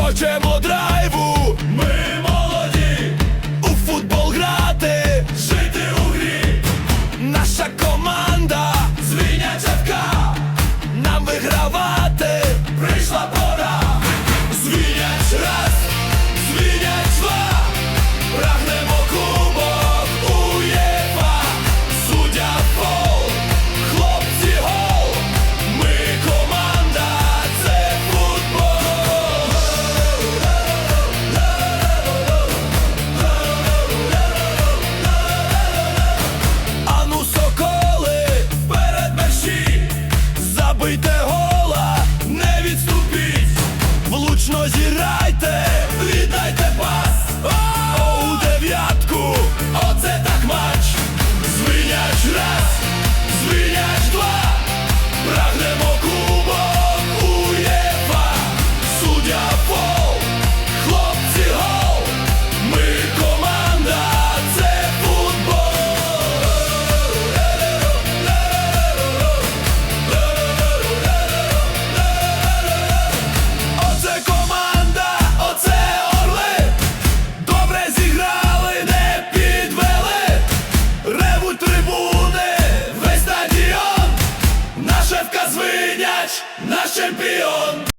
Kocie é modra забийте гола, не відступіть, влучно віддайте Сидять наш чемпіон.